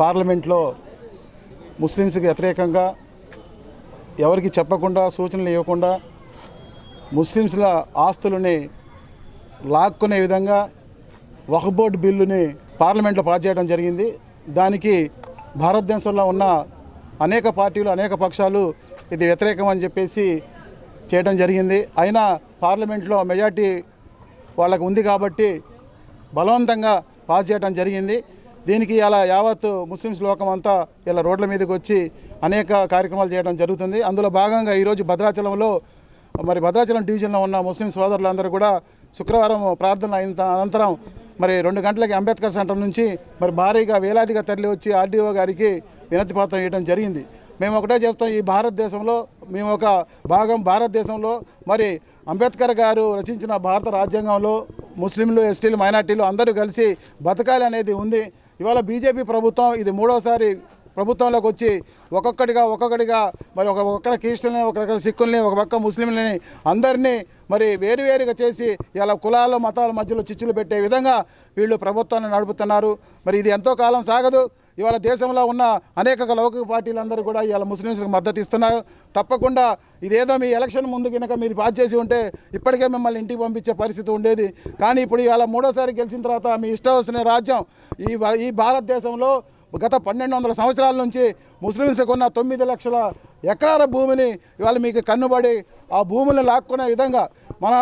పార్లమెంట్లో ముస్లిమ్స్కి వ్యతిరేకంగా ఎవరికి చెప్పకుండా సూచనలు ఇవ్వకుండా ముస్లిమ్స్ల ఆస్తులని లాక్కునే విధంగా వక్ఫ్ బోర్డు బిల్లుని పార్లమెంట్లో పాస్ చేయడం జరిగింది. దానికి భారతదేశంలో ఉన్న అనేక పార్టీలు అనేక పక్షాలు ఇది వ్యతిరేకం అని చెప్పేసి చేయడం జరిగింది. అయినా పార్లమెంట్లో మెజార్టీ వాళ్ళకు ఉంది కాబట్టి బలవంతంగా పాస్ చేయడం జరిగింది. దీనికి అలా యావత్ ముస్లిమ్స్ లోకం అంతా ఇలా రోడ్ల మీదకి వచ్చి అనేక కార్యక్రమాలు చేయడం జరుగుతుంది. అందులో భాగంగా ఈరోజు భద్రాచలంలో మరి భద్రాచలం డివిజన్లో ఉన్న ముస్లిం సోదరులందరూ కూడా శుక్రవారం ప్రార్థన అయిన అనంతరం మరి రెండు గంటలకి అంబేద్కర్ సెంటర్ నుంచి మరి భారీగా వేలాదిగా తరలి వచ్చి ఆర్డీఓ గారికి వినతిపత్రం ఇవ్వడం జరిగింది. మేము ఒకటే చెప్తాం ఈ భారతదేశంలో మేము ఒక భాగం భారతదేశంలో. మరి అంబేద్కర్ గారు రచించిన భారత రాజ్యాంగంలో ముస్లింలు ఎస్టీలు మైనార్టీలు అందరూ కలిసి బతకాలి అనేది ఉంది. ఇవాళ బీజేపీ ప్రభుత్వం ఇది మూడోసారి ప్రభుత్వంలోకి వచ్చి ఒక్కొక్కటిగా ఒక్కొక్కటిగా మరి ఒక ఒక్కడ క్రిస్టియన్ని ఒక సిక్కుల్ని ఒక పక్క ముస్లింలని అందరినీ మరి వేరువేరుగా చేసి ఇలా కులాల మతాల మధ్యలో చిచ్చులు పెట్టే విధంగా వీళ్ళు ప్రభుత్వాన్ని నడుపుతున్నారు. మరి ఇది ఎంతో కాలం సాగదు. ఇవాళ దేశంలో ఉన్న అనేక లౌకిక పార్టీలందరూ కూడా ఇవాళ ముస్లింస్కి మద్దతు ఇస్తున్నారు. తప్పకుండా ఇదేదో మీ ఎలక్షన్ ముందు కనుక మీరు పాస్ చేసి ఉంటే ఇప్పటికే మిమ్మల్ని ఇంటికి పంపించే పరిస్థితి ఉండేది. కానీ ఇప్పుడు ఇవాళ మూడోసారి గెలిచిన తర్వాత మీ ఇష్టం వచ్చిన రాజ్యం ఈ భా- ఈ భారతదేశంలో గత పన్నెండు వందల సంవత్సరాల నుంచి ముస్లింస్కి ఉన్న తొమ్మిది లక్షల ఎకరాల భూమిని ఇవాళ మీకు కన్నుబడి ఆ భూములను లాక్కునే విధంగా మన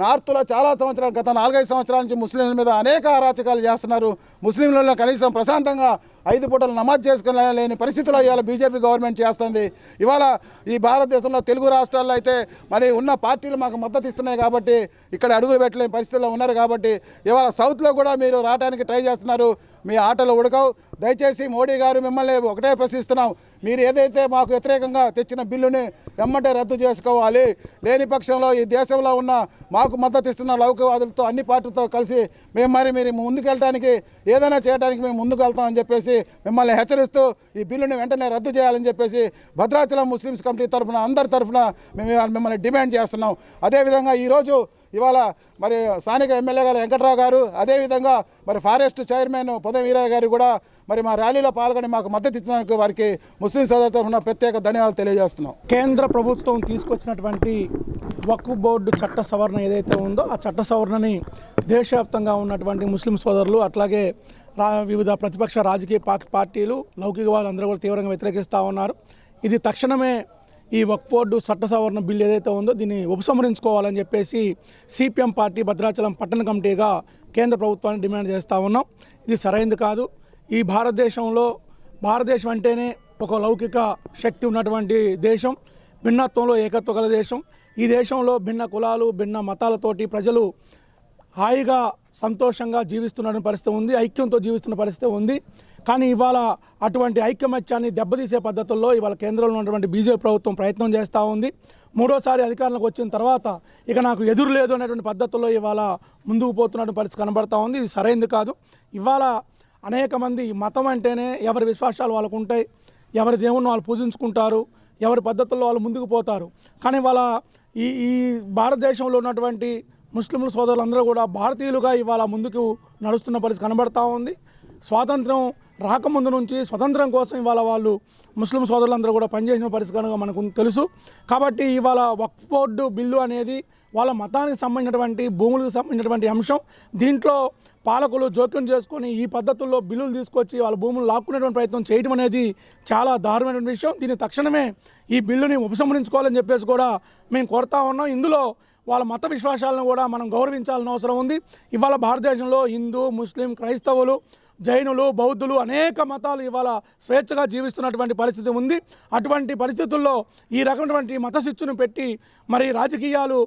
నార్త్లో చాలా సంవత్సరాలు గత నాలుగైదు సంవత్సరాల నుంచి ముస్లింల మీద అనేక అరాచకాలు చేస్తున్నారు. ముస్లింలలో కనీసం ప్రశాంతంగా ఐదు పూటలు నమాజ్ చేసుకోలేని పరిస్థితులు ఇవాళ బీజేపీ గవర్నమెంట్ చేస్తుంది. ఇవాళ ఈ భారతదేశంలో తెలుగు రాష్ట్రాల్లో అయితే మరి ఉన్న పార్టీలు మాకు మద్దతు ఇస్తున్నాయి కాబట్టి ఇక్కడ అడుగులు పెట్టలేని పరిస్థితిలో ఉన్నారు కాబట్టి ఇవాళ సౌత్లో కూడా మీరు రావడానికి ట్రై చేస్తున్నారు. మీ ఆటలు ఉడకవు. దయచేసి మోడీ గారు మిమ్మల్ని ఒకటే ప్రశ్నిస్తున్నాం. మీరు ఏదైతే మాకు వ్యతిరేకంగా తెచ్చిన బిల్లుని వెమ్మటే రద్దు చేసుకోవాలి. లేని పక్షంలో ఈ దేశంలో ఉన్న మాకు మద్దతు ఇస్తున్న లౌకికవాదులతో అన్ని పార్టీలతో కలిసి మేము మరి మీరు ముందుకెళ్ళడానికి ఏదైనా చేయడానికి మేము ముందుకు వెళ్తామని చెప్పేసి మిమ్మల్ని హెచ్చరిస్తూ ఈ బిల్లుని వెంటనే రద్దు చేయాలని చెప్పేసి భద్రాచలం ముస్లిమ్స్ కమిటీ తరఫున అందరి తరఫున మేము మిమ్మల్ని డిమాండ్ చేస్తున్నాం. అదేవిధంగా ఈరోజు ఇవాళ మరి స్థానిక ఎమ్మెల్యే గారు వెంకట్రావు గారు అదేవిధంగా మరి ఫారెస్ట్ చైర్మన్ పొదం వీరయ్య గారు కూడా మరి మా ర్యాలీలో పాల్గొని మాకు మద్దతు ఇచ్చినందుకు వారికి ముస్లిం సోదరు తరఫున ప్రత్యేక ధన్యవాదాలు తెలియజేస్తున్నాం. కేంద్ర ప్రభుత్వం తీసుకొచ్చినటువంటి వక్ఫ్ బోర్డు చట్ట సవరణ ఏదైతే ఉందో ఆ చట్ట సవరణని దేశవ్యాప్తంగా ఉన్నటువంటి ముస్లిం సోదరులు అట్లాగే రా వివిధ ప్రతిపక్ష రాజకీయ పార్టీలు లౌకికవాదులు అందరూ కూడా తీవ్రంగా వ్యతిరేకిస్తూ ఉన్నారు. ఇది తక్షణమే ఈ వక్ఫ్ బోర్డు చట్ట సవరణ బిల్లు ఏదైతే ఉందో దీన్ని ఉపసంహరించుకోవాలని చెప్పేసి సిపిఎం పార్టీ భద్రాచలం పట్టణ కమిటీగా కేంద్ర ప్రభుత్వాన్ని డిమాండ్ చేస్తూ ఉన్నాం. ఇది సరైంది కాదు. ఈ భారతదేశంలో భారతదేశం అంటేనే ఒక లౌకిక శక్తి ఉన్నటువంటి దేశం భిన్నత్వంలో ఏకత్వ గల దేశం. ఈ దేశంలో భిన్న కులాలు భిన్న మతాలతోటి ప్రజలు హాయిగా సంతోషంగా జీవిస్తున్న పరిస్థితి ఉంది ఐక్యంతో జీవిస్తున్న పరిస్థితి ఉంది. కానీ ఇవాళ అటువంటి ఐక్యమత్యాన్ని దెబ్బతీసే పద్ధతుల్లో ఇవాళ కేంద్రంలో ఉన్నటువంటి బీజేపీ ప్రభుత్వం ప్రయత్నం చేస్తూ ఉంది. మూడోసారి అధికారంలోకి వచ్చిన తర్వాత ఇక నాకు ఎదురు లేదు అనేటువంటి పద్ధతుల్లో ఇవాళ ముందుకు పోతున్నటువంటి పరిస్థితి కనబడతా ఉంది. ఇది సరైంది కాదు. ఇవాళ అనేక మంది మతం అంటేనే ఎవరి విశ్వాసాలు వాళ్ళకు ఉంటాయి ఎవరి దేవుణ్ణి వాళ్ళు పూజించుకుంటారు ఎవరి పద్ధతుల్లో వాళ్ళు ముందుకు పోతారు. కానీ వాళ్ళ ఈ ఈ భారతదేశంలో ఉన్నటువంటి ముస్లింల సోదరులందరూ కూడా భారతీయులుగా ఇవాళ ముందుకు నడుస్తున్న పరిస్థితి కనబడతా ఉంది. స్వాతంత్రం రాకముందు నుంచి స్వతంత్రం కోసం ఇవాళ వాళ్ళు ముస్లిం సోదరులందరూ కూడా పనిచేసిన పరిస్థితి కనుక మనకు తెలుసు. కాబట్టి ఇవాళ వక్ఫ్ బోర్డు బిల్లు అనేది వాళ్ళ మతానికి సంబంధించినటువంటి భూములకు సంబంధించినటువంటి అంశం. దీంట్లో పాలకులు జోక్యం చేసుకొని ఈ పద్ధతుల్లో బిల్లులు తీసుకొచ్చి వాళ్ళ భూములు లాక్కునేటువంటి ప్రయత్నం చేయడం అనేది చాలా దారుణమైనటువంటి విషయం. దీని తక్షణమే ఈ బిల్లుని ఉపసంహరించుకోవాలని చెప్పేసి కూడా మేము కోరుతా ఉన్నాం. ఇందులో వాళ్ళ మత విశ్వాసాలను కూడా మనం గౌరవించాల్సిన అవసరం ఉంది. ఇవాళ భారతదేశంలో హిందూ ముస్లిం క్రైస్తవులు జైనులు బౌద్ధులు అనేక మతాలు ఇవాళ స్వేచ్ఛగా జీవిస్తున్నటువంటి పరిస్థితి ఉంది. అటువంటి పరిస్థితుల్లో ఈ రకమైనటువంటి మత శిచ్చును పెట్టి మరి రాజకీయాలు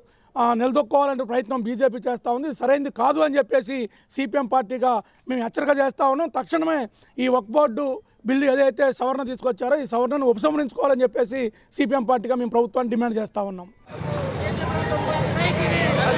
నిలదొక్కోవాలంటే ప్రయత్నం బీజేపీ చేస్తూ ఉంది. సరైనది కాదు అని చెప్పేసి సిపిఎం పార్టీగా మేము హెచ్చరిక చేస్తూ ఉన్నాం. తక్షణమే ఈ వక్ బోర్డు బిల్లు ఏదైతే సవరణ తీసుకొచ్చారో ఈ సవరణను ఉపసంహరించుకోవాలని చెప్పేసి సిపిఎం పార్టీగా మేము ప్రభుత్వాన్ని డిమాండ్ చేస్తూ ఉన్నాం.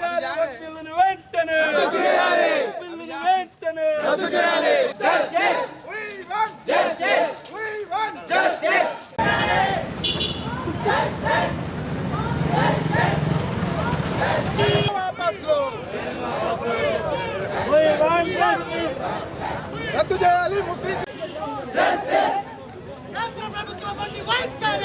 బిల్లును వెంటనే రద్దు చేయాలి బిల్లును వెంటనే రద్దు చేయాలి రద్దు చేయాలి ముస్లిం కేంద్ర ప్రభుత్వం వంటి వైఖరి